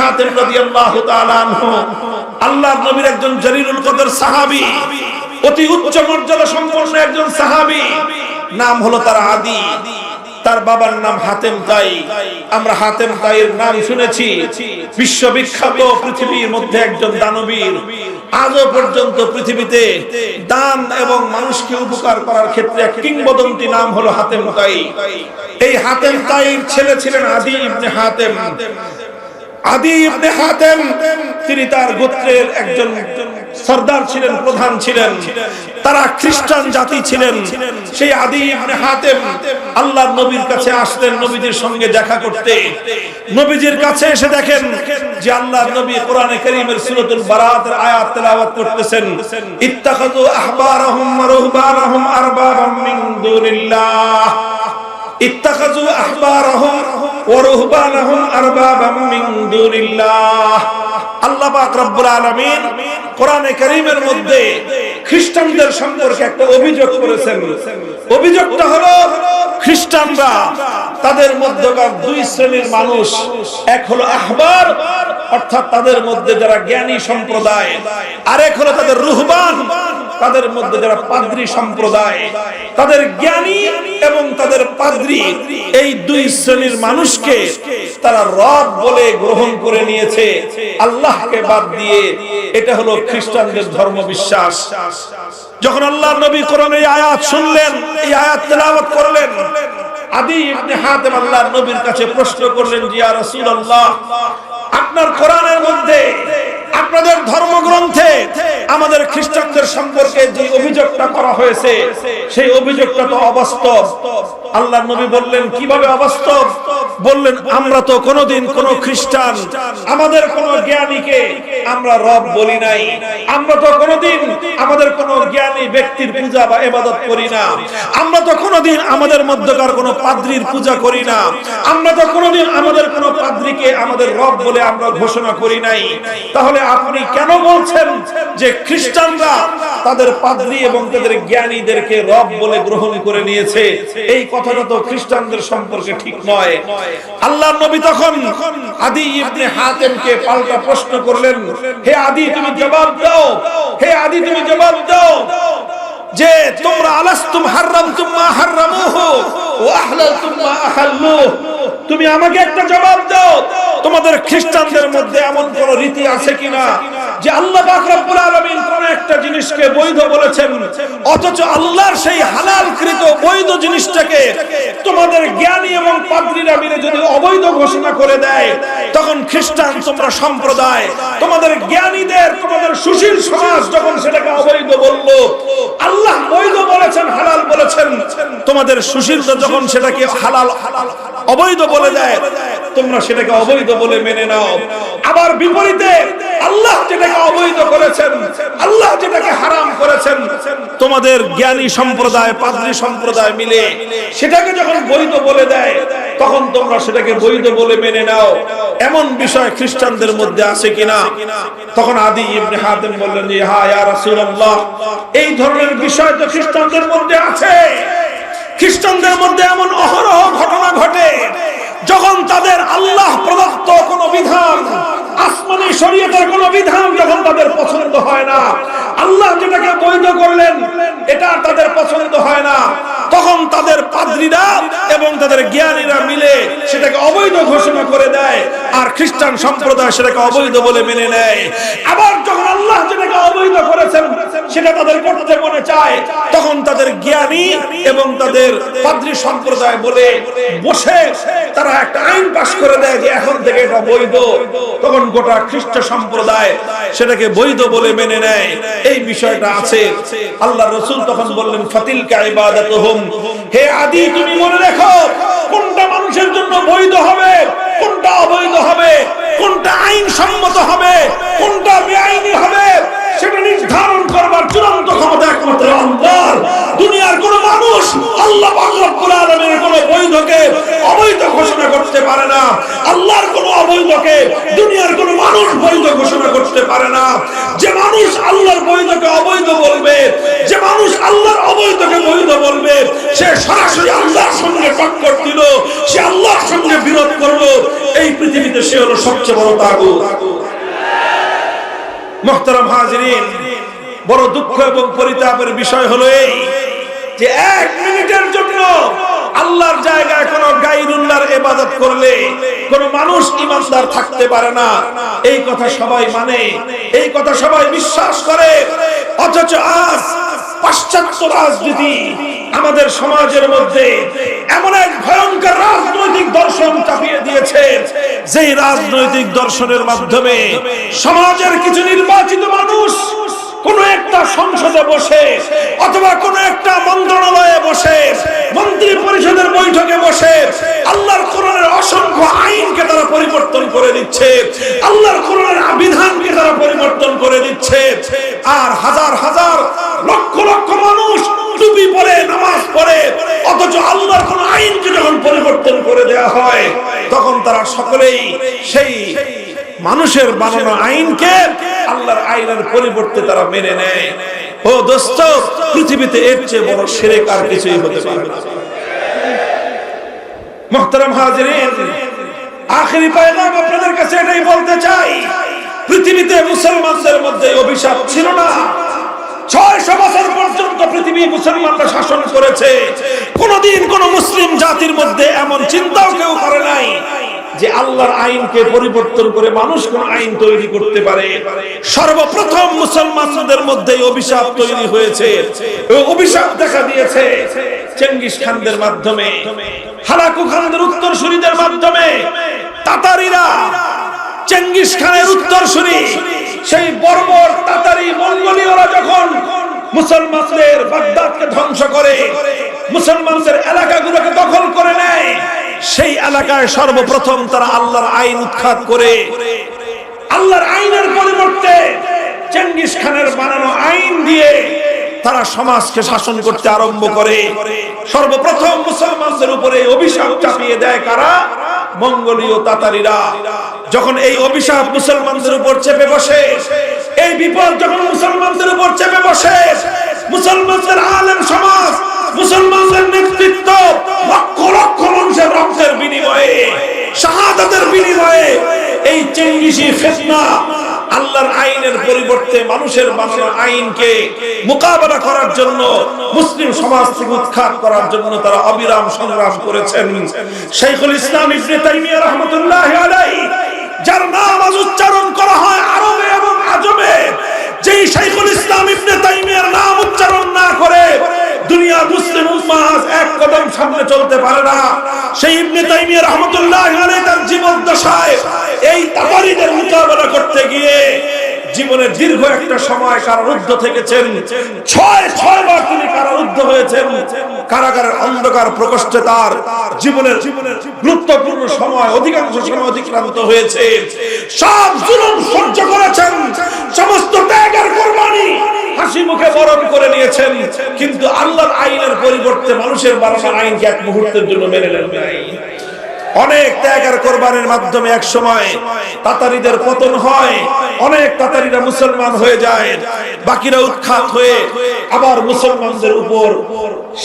হাতেম নবীর একজন কদর অতি উচ্চ মর্যাদা সম্পন্ন একজন নাম হলো তার আদি। তার বাবার নাম হাতেম তাই। আমরা হাতেম তাইয়ের নাম শুনেছি। বিশ্ববিখ্যাত পৃথিবীর মধ্যে একজন দানবীর। আজও পর্যন্ত পৃথিবীতে দান এবং মানুষকে উপকার করার ক্ষেত্রে এক কিংবদন্তি নাম হলো হাতেম তাই। এই হাতেম তাইর ছেলে ছিলেন আদি হাতেম। আদি ইবনে হাতেম, তিনি তার গোত্রের একজন সর্দার ছিলেন, প্রধান ছিলেন। তারা খ্রিস্টান জাতি ছিলেন। সেই আদি ইবনে হাতেম আল্লাহর নবীর কাছে আসলেন নবীজির সঙ্গে দেখা করতে। নবীজির কাছে এসে দেখেন যে আল্লাহর নবী কোরআনে কারীমের সূরাতুল বারাতের আয়াত তেলাওয়াত করতেছেন। ইত্তাখাযু আহবারাহুম ওয়া রুহবানাহুম আরবাবাম মিন দুনিল্লাহ। ইত্তাখাযু মিন আল্লাহ পাক রব্বুল আলামিন কোরআনে কারীমের মধ্যে খ্রিস্টানদের সম্পর্কে একটা অভিযোগ করেছেন। অভিযোগটা হলো, খ্রিস্টানরা তাদের মধ্যকার দুই শ্রেণির মানুষ, এক হলো আহবার, অর্থাৎ তাদের মধ্যে যারা জ্ঞানী সম্প্রদায়, আরেক হলো তাদের রুহবান। তাদের মধ্যে যারা পাদ্রী সম্প্রদায়, তাদের জ্ঞানী এবং তাদের পাদ্রী, এই দুই শ্রেণির মানুষকে তারা রব বলে গ্রহণ করে নিয়েছে। আল্লাহকে বাদ দিয়ে এটা হলো খ্রিস্টানদের ধর্ম বিশ্বাস যখন আল্লাহ নবী কোরআনে এই আয়াত শুনলেন, এই আয়াত তেলাওয়াত করলেন, আদি ইবনে হাতেম আল্লাহর নবীর কাছে প্রশ্ন করলেন, জিয়া রাসূলুল্লাহ, আপনার কোরআনের মধ্যে আপনাদের ধর্মগ্রন্থে আমাদের খ্রিস্টানদের সম্পর্কে যে অভিযোগটা করা হয়েছে, সেই অভিযোগটা তো অবাস্তব। আল্লাহ নবী বললেন, কীভাবে অবাস্তব? বললেন, আমরা তো কোনোদিন কোন খ্রিস্টান, আমাদের কোন জ্ঞানীকে আমরা রব বলি নাই। আমরা তো কোনোদিন আমাদের কোন জ্ঞানী ব্যক্তির পূজা বা ইবাদত করি না। আমরা তো কোনোদিন আমাদের মধ্যকার কোন পাদ্রীর পূজা করি না। আমরা তো কোনোদিন আমাদের কোন পাদ্রীকে আমাদের রব বলে আমরা ঘোষণা করি নাই। তাহলে আপনি কেন বলছেন যে খ্রিস্টানরা তাদের পাদ্রী এবং তাদের জ্ঞানীদেরকে রব বলে গ্রহণ করে নিয়েছে? এই কথাটা তো খ্রিস্টানদের সম্পর্কে ঠিক নয়। আল্লাহ নবী তখন আদি ইবনে হাতেমকে পাল্টা প্রশ্ন করলেন, হে আদি, তুমি জবাব দাও। হে আদি, তুমি জবাব দাও যে তোমরা আলাস্তুম হারামতুম মা হারামুহু ওয়া আহলালতুম মা আহাল্লুহু। তুমি আমাকে একটা জবাব দাও। তোমাদের খ্রিস্টানদের মধ্যে এমন কোন রীতি আছে কিনা যে আল্লাহ পাক রব্বুল আলামিন কোন একটা জিনিসকে বৈধ বলেছেন? অথচ আল্লাহর সেই হালালকৃত বৈধ জিনিসটাকে তোমাদের জ্ঞানী এবং পাদ্রীরা মিলে যদি অবৈধ ঘোষণা করে দেয়, তখন খ্রিস্টান তোমরা সম্প্রদায়, তোমাদের জ্ঞানীদের, তোমাদের সুশীল সমাজ যখন সেটাকে অবৈধ বলল, আল্লাহ বৈধ বলেছেন, হালাল বলেছেন, তোমাদের সুশীল যখন সেটাকে হালাল, অবৈধ বলে দেয় তোমরা সেটাকে অবৈধ বলে মেনে নাও। আবার বিপরীতে আল্লাহ যেটাকে অবৈধ করেছেন, আল্লাহ যেটাকে হারাম করেছেন, তোমাদের জ্ঞানী সম্প্রদায়, পাদ্রী সম্প্রদায় মিলে সেটাকে যখন বৈধ বলে দেয়, তখন তোমরা সেটাকে বৈধ বলে মেনে নাও। এমন বিষয় খ্রিস্টানদের মধ্যে আছে কিনা? তখন আদি ইবনে হাতেম বললেন যে হ্যাঁ ইয়া রাসূলুল্লাহ, এই ধরনের বিষয় তো খ্রিস্টানদের মধ্যে আছে। খ্রিস্টানদের মধ্যে এমন অহরহ ঘটনা ঘটে। যখন তাদের আল্লাহ প্রদত্ত কোন বিধান আসমানি শরীয়তের কোন বিধান যখন তাদের পছন্দ হয় না আল্লাহ যেটাকে বৈধ করলেন এটা তাদের পছন্দ হয় না তখন তাদের পাদ্রীরা এবং তাদের জ্ঞানীরা মিলে সেটাকে অবৈধ ঘোষণা করে দেয় আর সম্প্রদায় সেটাকে অবৈধ বলে মেনে নেয়। আবার যখন আল্লাহ যেটাকে অবৈধ করেছেন, সেটা তাদের করতে মনে চায়, তখন তাদের জ্ঞানী এবং তাদের পাদ্রী সম্প্রদায় বলে, বসে তারা একটা আইন পাশ করে দেয় যে এখন থেকে এটা বৈধ। তখন গোটা খ্রিস্ট সম্প্রদায় সেটাকে বৈধ বলে মেনে নেয়। এই বিষয়টা আছে। আল্লাহ রসুল তখন বললেন ফাতিল কাইবাদাতুহুম হে আদি, তুমি মনে রেখো, কোনটা মানুষের জন্য বৈধ হবে? কোনটা অবৈধ হবে? কোনটা আইন সম্মত হবে? কোনটা বেআইনি হবে? সেটা নির্ধারণ করবার চূড়ান্ত ক্ষমতা একমাত্র আল্লাহর। দুনিয়ার কোন মানুষ আল্লাহ রব্বুল আলামিনের কোন বৈধকে অবৈধ ঘোষণা করতে পারে না। আল্লাহর কোন অবৈধকে দুনিয়ার কোন মানুষ বৈধ ঘোষণা করতে পারে না। যে মানুষ আল্লাহর বৈধকে অবৈধ বলবে, যে মানুষ আল্লাহর অবৈধকে সে হলো সবচেয়ে বড় তাগুত। মোহতারাম হাজরিন, বড় দুঃখ এবং পরিতাপের বিষয় হলো এই যে এক মিনিটের জন্য আল্লাহর জায়গায় কোন গাইরুল্লাহর ইবাদত করলে কোন মানুষ ইমানদার থাকতে পারে না। এই কথা সবাই মানে এই কথা সবাই বিশ্বাস করে। অথচ আজ পাশ্চাত্য রাজনীতি আমাদের সমাজের মধ্যে এমন এক ভয়ঙ্কর রাজনৈতিক দর্শন চাপিয়ে দিয়েছে যেই রাজনৈতিক দর্শনের মাধ্যমে সমাজের কিছু নির্বাচিত মানুষ কোন একটা সংসদে বসে অথবা কোন একটা মন্ত্রণালয়ে বসে মন্ত্রী পরিষদের বৈঠকে বসে আল্লাহর কোরআনের অসংখ্য আইনকে তারা পরিবর্তন করে দিচ্ছে, আল্লাহর কোরআনের বিধানকে তারা পরিবর্তন করে দিচ্ছে, আর হাজার হাজার লক্ষ লক্ষ মানুষ টুপি পরে নামাজ পড়ে, অথচ আল্লাহর কোন আইনকে যখন পরিবর্তন করে হয়, তখন তারা সকলেই সেই মানুষের বানানো আইনকে আল্লাহর আইনের পরিবর্তে তারা মেনে নেয়। ও দোস্ত, পৃথিবীতে এর চেয়ে বড় সেরেক আর কিছুই হতে পারে না। হাজিরিন আপনাদের কাছে এটাই বলতে চাই। পৃথিবীতে মুসলমানদের মধ্যে অভিশাপ ছিল না। ছয়শো বছর পর্যন্ত পৃথিবী মুসলমানরা শাসন করেছে। কোনদিন কোন মুসলিম জাতির মধ্যে এমন চিন্তাও কেউ করে নাই যে আল্লাহর আইনকে পরিবর্তন করে মানুষ কোন আইন তৈরি করতে পারে। সর্বপ্রথম মুসলমানদের মধ্যে অভিশাপ তৈরি হয়েছে। অভিশাপ দেখা দিয়েছে চেঙ্গিস খানদের মাধ্যমে, হালাকু খানদের উত্তরসূরিদের মাধ্যমে, তাতারিরা, চেঙ্গিস খানের উত্তরসূরি সেই বর্বর তাতারি মঙ্গোলীয়রা যখন মুসলমানদের বাগদাদকে ধ্বংস করে, মুসলমানদের এলাকাগুলোকে দখল করে নেয়, সেই এলাকায় সর্বপ্রথম তারা আল্লাহর আইন উৎখাত করে। আল্লাহর আইনের পরিবর্তে চেঙ্গিস খানের বানানো আইন দিয়ে তারা সমাজকে শাসন করতে আরম্ভ করে। সর্বপ্রথম মুসলমানদের উপরে অভিশাপ চাপিয়ে দেয় কারা? মঙ্গলীয় তাতারিরা, যখন এই অভিশাপ মুসলমানদের উপর চেপে বসে, এই বিপদ যখন মুসলমানদের উপর চেপে বসে, মুসলমানদের আলেম সমাজ, মুসলমানদের নেতৃত্ব লক্ষ লক্ষ মানুষের রক্তের বিনিময়ে, শাহাদাতের বিনিময়ে এই চেঙ্গিসি ফেতনা আল্লাহর আইনের পরিবর্তে মানুষের বানানো আইনকে মোকাবেলা করার জন্য, মুসলিম সমাজ থেকে উৎখাত করার জন্য তারা অবিরাম সংগ্রাম করেছেন। শেখুল ইসলাম ইবনে তাইমিয়া রাহমাতুল্লাহ আলাইহি, যার নাম আজ উচ্চারণ করা হয় আরবে এবং আজমে। যেই শেখুল ইসলাম ইবনে তাইমিয়ার নাম দুনিয়া মুসলিম উম্মাহ এক কদম সামনে চলতে পারে না। সেই ইবনে তাইমিয়া রাহমাতুল্লাহ আলাইহি তার জীবন দশায় এই তাবারিদের মোকাবেলা করতে গিয়ে জীবনে দীর্ঘ একটা সময় কারারুদ্ধ থেকেছেন। ছয় ছয় বার তিনি কারারুদ্ধ হয়েছেন। কারাগারের অন্ধকার প্রকোষ্ঠে তার জীবনের গুরুত্বপূর্ণ সময়, অধিকাংশ সময় অতিক্রান্ত হয়েছে। সব জুলুম সহ্য করেছেন। সমস্ত ত্যাগের কোরবানি হাসি মুখে বরণ করে নিয়েছেন। কিন্তু আল্লাহর আইনের পরিবর্তে মানুষের মানুষের আইনকে এক মুহূর্তের জন্য মেনে নেন অনেক ত্যাগ আর কোরবানির মাধ্যমে এক সময় তাতারিদের পতন হয়, অনেক তাতারিরা মুসলমান হয়ে যায়, বাকিরা উৎখাত হয়ে আবার মুসলমানদের উপর,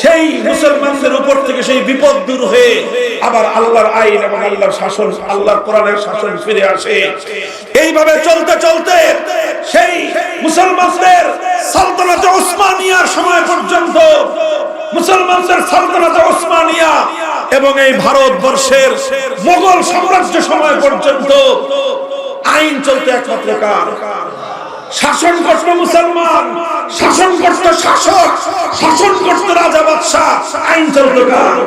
সেই মুসলমানদের উপর থেকে সেই বিপদ দূর হয়ে আবার আল্লাহর আইন এবং আল্লাহর শাসন, আল্লাহর কোরআনের শাসন ফিরে আসে। এইভাবে চলতে চলতে সেই মুসলমানদের সালতানাতে ওসমানিয়ার সময় পর্যন্ত, মুসলমানদের সালতানাতে ওসমানিয়া এবং এই ভারতবর্ষের মোগল সাম্রাজ্য সময় পর্যন্ত আইন চলতে একমাত্র কার? শাসন করত মুসলমান, শাসন করত শাসক, শাসন করত রাজা বাদশাহ, আইন চলতো কার?